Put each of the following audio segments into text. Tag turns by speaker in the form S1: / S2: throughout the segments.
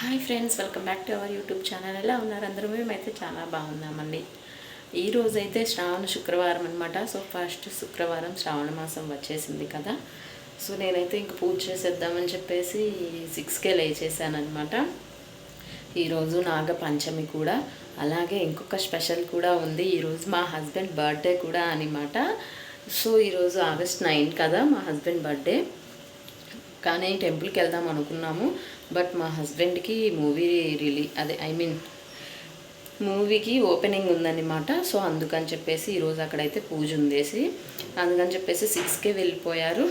S1: Hi friends welcome back to our YouTube channel. ఎలా ఉన్నారు అందరూ? మేమైతే చాలా బాగున్నామండి. ఈ రోజైతే శ్రావణ శుక్రవారం అనమాట సో ఫస్ట్ శుక్రవారం శ్రావణ మాసం వచ్చేసింది కదా. సో నేనైతే ఇంక పూజ చేసేద్దామని చెప్పేసి సిక్స్కే లేచేసానమాట ఈరోజు నాగ పంచమి కూడా. అలాగే ఇంకొక స్పెషల్ కూడా ఉంది. ఈరోజు మా హస్బెండ్ బర్త్డే కూడా అనమాట సో ఈరోజు ఆగస్ట్ నైన్ కదా మా హస్బెండ్ బర్త్డే. కానీ టెంపుల్కి వెళ్దాం అనుకున్నాము. బట్ మా హస్బెండ్కి మూవీ రిలీ అదే ఐ మీన్ మూవీకి ఓపెనింగ్ ఉందన్నమాట. సో అందుకని చెప్పేసి ఈరోజు అక్కడైతే పూజ ఉందేసి అందుకని చెప్పేసి సిక్స్కే వెళ్ళిపోయారు.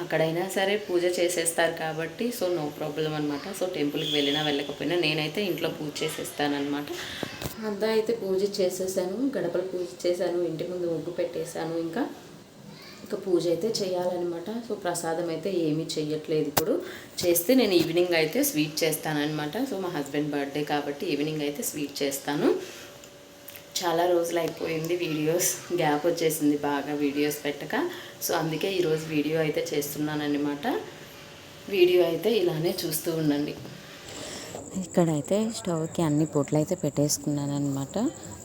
S1: అక్కడైనా సరే పూజ చేసేస్తారు కాబట్టి సో నో ప్రాబ్లం అనమాట సో టెంపుల్కి వెళ్ళినా వెళ్ళకపోయినా నేనైతే ఇంట్లో పూజ చేసేస్తానమాట అంతా అయితే పూజ చేసేసాను గడపలు పూజ చేశాను ఇంటి ముందు ముగ్గు పెట్టేశాను ఇంకా. ఇంకా పూజ అయితే చేయాలన్నమాట. సో ప్రసాదం అయితే ఏమీ చెయ్యట్లేదు ఇప్పుడు. చేస్తే నేను ఈవినింగ్ అయితే స్వీట్ చేస్తానన్నమాట. సో మా హస్బెండ్ బర్త్డే కాబట్టి ఈవినింగ్ అయితే స్వీట్ చేస్తాను. చాలా రోజులు అయిపోయింది వీడియోస్. గ్యాప్ వచ్చేసింది బాగా వీడియోస్ పెట్టక. సో అందుకే ఈరోజు వీడియో అయితే చేస్తున్నానన్నమాట. వీడియో అయితే ఇలానే చూస్తూ ఉండండి.
S2: ఇక్కడైతే స్టవ్కి అన్ని పొట్లు అయితే పెట్టేసుకున్నాను అనమాట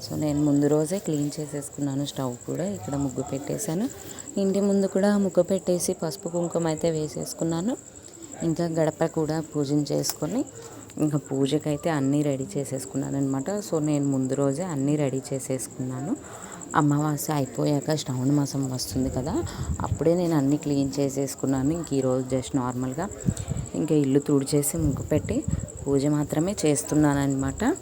S2: సో నేను ముందు రోజే క్లీన్ చేసేసుకున్నాను స్టవ్ కూడా. ఇక్కడ ముగ్గు పెట్టేశాను. ఇంటి ముందు కూడా ముగ్గు పెట్టేసి పసుపు కుంకుమ అయితే వేసేసుకున్నాను. ఇంకా గడప కూడా పూజన చేసుకొని ఇంకా పూజకైతే అన్నీ రెడీ చేసేసుకున్నాను అనమాట సో నేను ముందు రోజే అన్నీ రెడీ చేసేసుకున్నాను. అమావాస్య అయిపోయాక శ్రావణ మాసం వస్తుంది కదా అప్పుడే నేను అన్నీ క్లీన్ చేసేసుకున్నాను. ఇంక ఈరోజు జస్ట్ నార్మల్గా ఇంకా ఇల్లు తుడిచేసి ముగ్గు పెట్టి పూజ మాత్రమే చేస్తున్నాను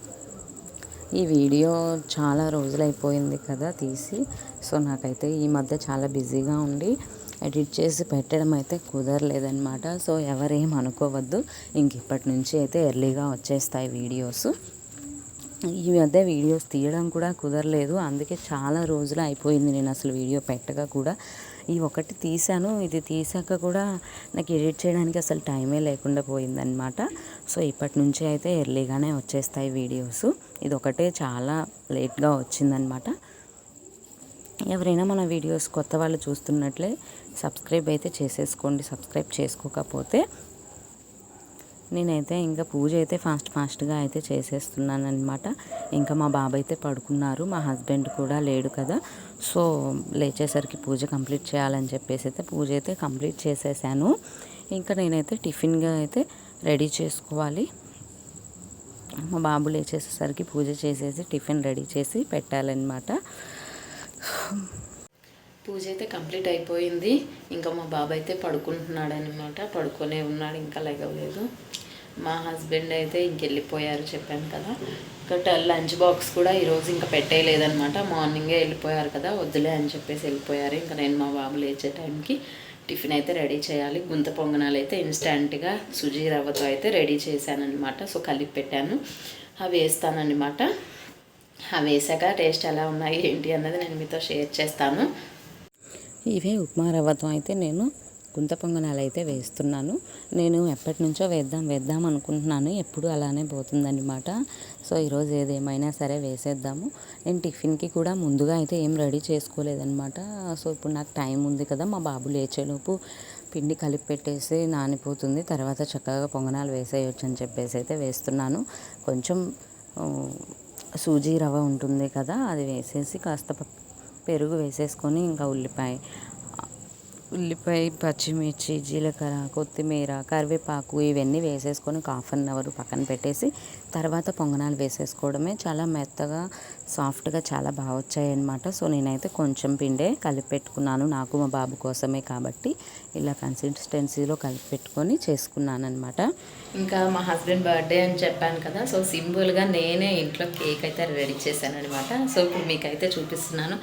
S2: ఈ వీడియో చాలా రోజులైపోయింది కదా తీసి సో నాకైతే ఈ మధ్య చాలా బిజీగా ఉండి ఎడిట్ చేసి పెట్టడం అయితే కుదరలేదనమాట సో ఎవరేం అనుకోవద్దు ఇంక ఇప్పటి నుంచి అయితే ఎర్లీగా వచ్చేస్తాయి వీడియోస్. ఈ మధ్య వీడియోస్ తీయడం కూడా కుదరలేదు. అందుకే చాలా రోజులు అయిపోయింది నేను అసలు వీడియో పెట్టగా కూడా. ఈ ఒకటి తీశాను. ఇది తీసాక కూడా నాకు ఎడిట్ చేయడానికి అసలు టైమే లేకుండా పోయిందనమాట సో ఇప్పటి నుంచి అయితే ఎర్లీగానే వచ్చేస్తాయి వీడియోస్. ఇది ఒకటే చాలా లేట్గా వచ్చిందనమాట ఎవరైనా మన వీడియోస్ కొత్త వాళ్ళు చూస్తున్నట్లే సబ్స్క్రైబ్ అయితే చేసేసుకోండి. సబ్స్క్రైబ్ చేసుకోకపోతే నేనైతే ఇంకా పూజ అయితే ఫాస్ట్ ఫాస్ట్గా అయితే చేసేస్తున్నాను అనమాట ఇంకా మా బాబాయ్ అయితే పడుకున్నారు మా హస్బెండ్ కూడా లేడు కదా. సో లేచేసరికి పూజ కంప్లీట్ చేయాలని చెప్పేసి అయితే పూజ అయితే కంప్లీట్ చేసేసాను. ఇంకా నేనైతే టిఫిన్గా అయితే రెడీ చేసుకోవాలి. మా బాబు లేచేసేసరికి పూజ చేసేసి టిఫిన్ రెడీ చేసి పెట్టాలన్నమాట.
S1: పూజ అయితే కంప్లీట్ అయిపోయింది. ఇంకా మా బాబు అయితే పడుకుంటున్నాడు అనమాట పడుకునే ఉన్నాడు ఇంకా లేగలేదు. మా హస్బెండ్ అయితే ఇంకెళ్ళిపోయారు చెప్పాను కదా. ఇంకా లంచ్ బాక్స్ కూడా ఈరోజు ఇంకా పెట్టేయలేదనమాట మార్నింగే వెళ్ళిపోయారు కదా వద్దులే అని చెప్పేసి వెళ్ళిపోయారు. ఇంకా నేను మా బాబు లేచే టైంకి టిఫిన్ అయితే రెడీ చేయాలి. గుంత పొంగనాలు అయితే ఇన్స్టంట్గా సుజీ రవ్వతో అయితే రెడీ చేశానమాట సో కలిపి పెట్టాను. అవి వేస్తానన్నమాట. అవి వేసాక టేస్ట్ ఎలా ఉన్నాయి ఏంటి అన్నది నేను మీతో షేర్ చేస్తాను.
S2: ఇవే ఉప్మా రవ్వతో అయితే నేను గుంత పొంగనాలు అయితే వేస్తున్నాను. నేను ఎప్పటి నుంచో వేద్దాం వేద్దాం అనుకుంటున్నాను. ఎప్పుడు అలానే పోతుందన్నమాట. సో ఈరోజు ఏదేమైనా సరే వేసేద్దాము. నేను టిఫిన్కి కూడా ముందుగా అయితే ఏం రెడీ చేసుకోలేదన్నమాట. సో ఇప్పుడు నాకు టైం ఉంది కదా మా బాబు లేచేలోపు పిండి కలిపి పెట్టేసి నానిపోతుంది. తర్వాత చక్కగా పొంగనాలు వేసేయచ్చు అని చెప్పేసి అయితే వేస్తున్నాను. కొంచెం సూజీ రవ్వ ఉంటుంది కదా అది వేసేసి కాస్త పెరుగు వేసేసుకొని ఇంకా ఉల్లిపాయ ఉల్లిపాయ పచ్చిమిర్చి జీలకర్ర కొత్తిమీర కరివేపాకు ఇవన్నీ వేసేసుకొని ఒక హాఫ్ అన్ అవర్ పక్కన పెట్టేసి తర్వాత పొంగనాలు వేసేసుకోవడమే చాలా మెత్తగా సాఫ్ట్గా చాలా బాగా వచ్చాయన్నమాట. సో నేనైతే కొంచెం పిండే కలిపి పెట్టుకున్నాను నాకు మా బాబు కోసమే కాబట్టి ఇలా కన్సిస్టెన్సీలో కలిపి పెట్టుకొని చేసుకున్నాను అనమాట
S1: ఇంకా మా హస్బెండ్ బర్త్డే అని చెప్పాను కదా సో సింపుల్గా నేనే ఇంట్లో కేక్ అయితే రెడీ చేశాను అనమాట సో ఇప్పుడు మీకైతే చూపిస్తున్నాను.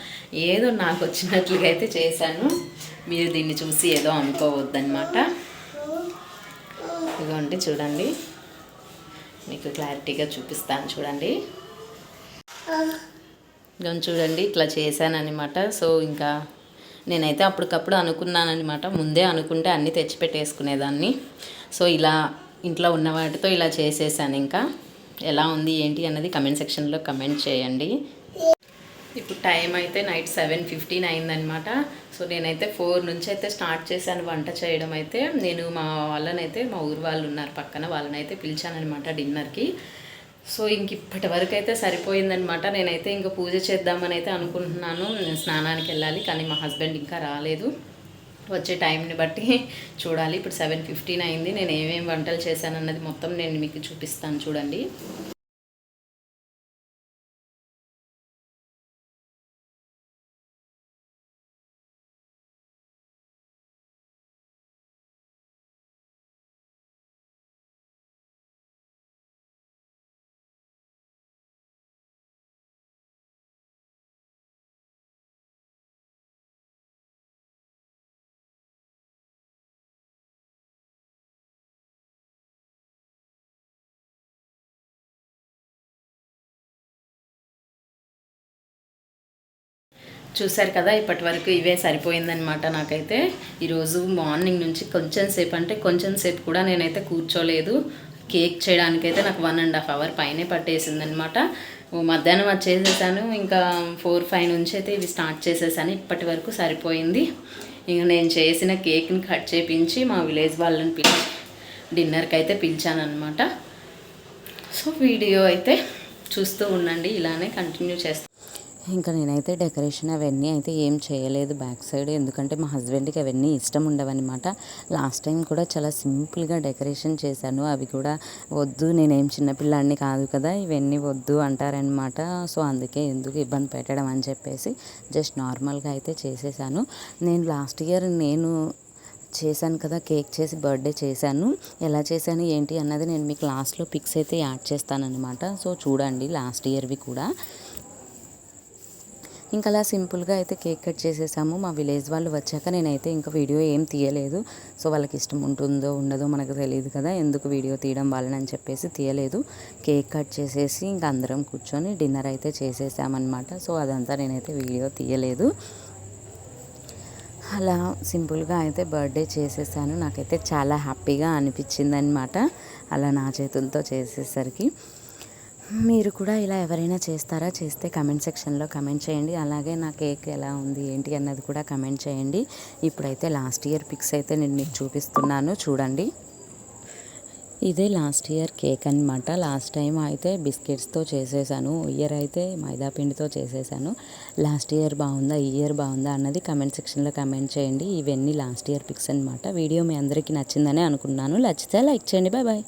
S1: ఏదో నాకు వచ్చినట్లుగా అయితే చేశాను. మీరు దీన్ని చూసి ఏదో అనుకోవద్దనమాట ఇదిగోండి చూడండి. మీకు క్లారిటీగా చూపిస్తాను చూడండి. చూడండి ఇట్లా చేశానమాట సో ఇంకా నేనైతే అప్పటికప్పుడు అనుకున్నానమాట ముందే అనుకుంటే అన్నీ తెచ్చిపెట్టేసుకునేదాన్ని. సో ఇలా ఇంట్లో ఉన్న వాటితో ఇలా చేసేసాను ఇంకా. ఎలా ఉంది ఏంటి అన్నది కమెంట్ సెక్షన్లో కమెంట్ చేయండి. ఇప్పుడు టైం అయితే నైట్ సెవెన్ ఫిఫ్టీన్ అయిందనమాట సో నేనైతే ఫోర్ నుంచి అయితే స్టార్ట్ చేశాను వంట చేయడం అయితే. నేను మా వాళ్ళనైతే మా ఊరు వాళ్ళు ఉన్నారు పక్కన వాళ్ళనైతే పిలిచానమాట డిన్నర్కి. సో ఇంక ఇప్పటి వరకు అయితే సరిపోయిందనమాట నేనైతే ఇంకా పూజ చేద్దామని అయితే అనుకుంటున్నాను. స్నానానికి వెళ్ళాలి కానీ మా హస్బెండ్ ఇంకా రాలేదు. వచ్చే టైంని బట్టి చూడాలి. ఇప్పుడు సెవెన్ ఫిఫ్టీన్ అయింది. నేను ఏమేమి వంటలు చేశాను అన్నది మొత్తం నేను మీకు చూపిస్తాను చూడండి. చూశారు కదా ఇప్పటి వరకు ఇవే సరిపోయిందనమాట నాకైతే. ఈరోజు మార్నింగ్ నుంచి కొంచెం సేపు అంటే కొంచెం సేపు కూడా నేనైతే కూర్చోలేదు. కేక్ చేయడానికైతే నాకు వన్ అండ్ హాఫ్ అవర్ పైనే పట్టేసిందనమాట మధ్యాహ్నం అది చేసేసాను ఇంకా ఫోర్ ఫైవ్ నుంచి అయితే ఇవి స్టార్ట్ చేసేసాను ఇప్పటి వరకు సరిపోయింది. ఇంకా నేను చేసిన కేక్ని కట్ చేపించి మా విలేజ్ వాళ్ళని పిలిచి డిన్నర్కి అయితే పిలిచానమాట సో వీడియో అయితే చూస్తూ ఉండండి ఇలానే కంటిన్యూ చేస్తాను
S2: ఇంకా నేనైతే డెకరేషన్ అవన్నీ అయితే ఏం చేయలేదు బ్యాక్ సైడ్. ఎందుకంటే మా హస్బెండ్కి అవన్నీ ఇష్టం ఉండవన్నమాట. లాస్ట్ టైం కూడా చాలా సింపుల్గా డెకరేషన్ చేశాను. అవి కూడా వద్దు నేనేం చిన్నపిల్లాడిని కాదు కదా ఇవన్నీ వద్దు అంటారనమాట సో అందుకే ఎందుకు ఇబ్బంది పెట్టడం అని చెప్పేసి జస్ట్ నార్మల్గా అయితే చేసేసాను. నేను లాస్ట్ ఇయర్ నేను చేశాను కదా కేక్ చేసి బర్త్డే చేశాను. ఎలా చేశాను ఏంటి అన్నది నేను మీకు లాస్ట్లో పిక్స్ అయితే యాడ్ చేస్తానన్నమాట. సో చూడండి లాస్ట్ ఇయర్వి కూడా. ఇంకా అలా సింపుల్గా అయితే కేక్ కట్ చేసేసాము. మా విలేజ్ వాళ్ళు వచ్చాక నేనైతే ఇంకా వీడియో ఏం తీయలేదు. సో వాళ్ళకి ఇష్టం ఉంటుందో ఉండదో మనకు తెలియదు కదా ఎందుకు వీడియో తీయడం వాళ్ళని అని చెప్పేసి తీయలేదు. కేక్ కట్ చేసేసి ఇంకా అందరం కూర్చొని డిన్నర్ అయితే చేసేసామన్నమాట. సో అదంతా నేనైతే వీడియో తీయలేదు. అలా సింపుల్గా అయితే బర్త్డే చేసేసాను. నాకైతే చాలా హ్యాపీగా అనిపించింది అనమాట అలా నా చేతులతో చేసేసరికి. మీరు కూడా ఇలా ఎవరైనా చేస్తారా? చేస్తే కమెంట్ సెక్షన్లో కమెంట్ చేయండి. అలాగే నా కేక్ ఎలా ఉంది? ఏంటి అన్నది కూడా కమెంట్ చేయండి. ఇప్పుడైతే లాస్ట్ ఇయర్ పిక్స్ అయితే నేను మీకు చూపిస్తున్నాను. చూడండి. ఇదే లాస్ట్ ఇయర్ కేక్ అనమాట లాస్ట్ టైం అయితే బిస్కెట్స్తో చేసేసాను. ఇయర్ అయితే మైదాపిండితో చేసేసాను. లాస్ట్ ఇయర్ బాగుందా? ఈ ఇయర్ బాగుందా? అన్నది కమెంట్ సెక్షన్లో కమెంట్ చేయండి. ఇవన్నీ లాస్ట్ ఇయర్ పిక్స్ అనమాట వీడియో మీ అందరికీ నచ్చిందని అనుకున్నాను నచ్చితే లైక్ చేయండి. Bye bye.